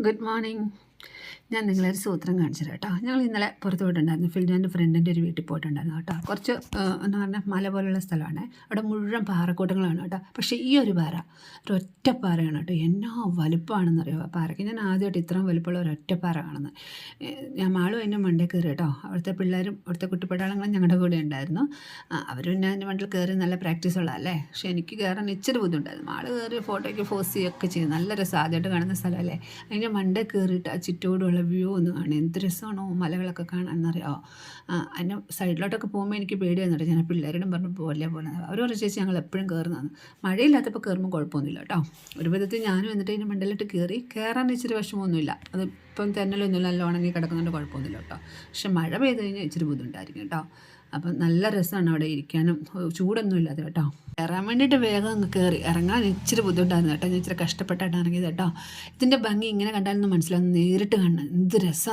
Good morning. ഞാൻ നിങ്ങളെ ഒരു സൂത്രം കാണിച്ചു കേട്ടോ. ഞങ്ങൾ ഇന്നലെ പുറത്ത് പോയിട്ടുണ്ടായിരുന്നു. ഫിൽജാന്റെ ഫ്രണ്ടിന്റെ ഒരു വീട്ടിൽ പോയിട്ടുണ്ടായിരുന്നു കേട്ടോ. കുറച്ച് എന്ന് പറഞ്ഞാൽ മല പോലുള്ള സ്ഥലമാണ്. അവിടെ മുഴുവൻ പാറക്കൂട്ടങ്ങളാണ് കേട്ടോ. പക്ഷേ ഈ ഒരു പാറ ഒരൊറ്റ പാറയാണ് കേട്ടോ. എന്നാ വലുപ്പമാണെന്ന് ആ പാറയ്ക്ക് ഞാൻ ആദ്യമായിട്ട് ഇത്രയും വലുപ്പമുള്ള ഒരൊറ്റ പാറ കാണുന്നത്. ഞാൻ മാളും എന്റെ മണ്ടേ കയറി കേട്ടോ. അവിടുത്തെ പിള്ളേരും അവിടുത്തെ കുട്ടിപ്പട്ടാളങ്ങളും ഞങ്ങളുടെ കൂടെ ഉണ്ടായിരുന്നു. അവരും ഞാൻ എന്റെ മണ്ടിൽ കയറി നല്ല പ്രാക്ടീസ് ഉള്ളതല്ലേ പക്ഷേ എനിക്ക് കയറാൻ ഇച്ചിരി ബുദ്ധിമുട്ടായിരുന്നു. മാൾ കയറി ഫോട്ടോയ്ക്ക് ഫോസ് ചെയ്യുകയൊക്കെ ചെയ്യും. നല്ല രസം കാണുന്ന സ്ഥലമല്ലേ അതിന്റെ മണ്ടേ കയറിയിട്ട് ആ ചുറ്റോടുള്ള വ്യൂ ഒന്ന് കാണും എന്ത് രസമാണോ മലകളൊക്കെ കാണാമെന്നറിയാമോ അതിന്റെ സൈഡിലോട്ടൊക്കെ പോകുമ്പോൾ എനിക്ക് പേടിയായിരുന്നു ഞാൻ പിള്ളേരോടും പറഞ്ഞു പോലെ പോലെ അവർ ഒരു ചേച്ചി ഞങ്ങൾ എപ്പോഴും കയറുന്നതാണ് മഴയില്ലാത്തപ്പോൾ കയറുമ്പോൾ കുഴപ്പമൊന്നുമില്ല കേട്ടോ. ഒരു വിധത്തിൽ ഞാനും എന്നിട്ട് ഇതിന്റെ മണ്ടലിട്ട് കയറി കയറാൻ ഇച്ചിരി വിഷമമൊന്നുമില്ല. അത് ഇപ്പം തന്നലൊന്നുമില്ല നല്ല ഉണങ്ങി കിടക്കുന്നുണ്ട് കുഴപ്പമൊന്നുമില്ല കേട്ടോ. പക്ഷെ മഴ പെയ്ത് കഴിഞ്ഞാൽ ഇച്ചിരി ബുദ്ധിമുട്ടായിരിക്കും കേട്ടോ. അപ്പം നല്ല രസമാണ് അവിടെ ഇരിക്കാനും. ചൂടൊന്നും ഇല്ലാതെ കേട്ടോ. കയറാൻ വേണ്ടിയിട്ട് വേഗം അങ്ങ് കയറി ഇറങ്ങാൻ ഇച്ചിരി ബുദ്ധിമുട്ടായിരുന്നു കേട്ടോ. ഞാൻ ഇച്ചിരി കഷ്ടപ്പെട്ടായിട്ട് ഇറങ്ങിയത് കേട്ടോ. ഇതിന്റെ ഭംഗി ഇങ്ങനെ കണ്ടാലൊന്നും മനസ്സിലാവുന്നു നേരിട്ട് കാണണം. എന്ത് രസം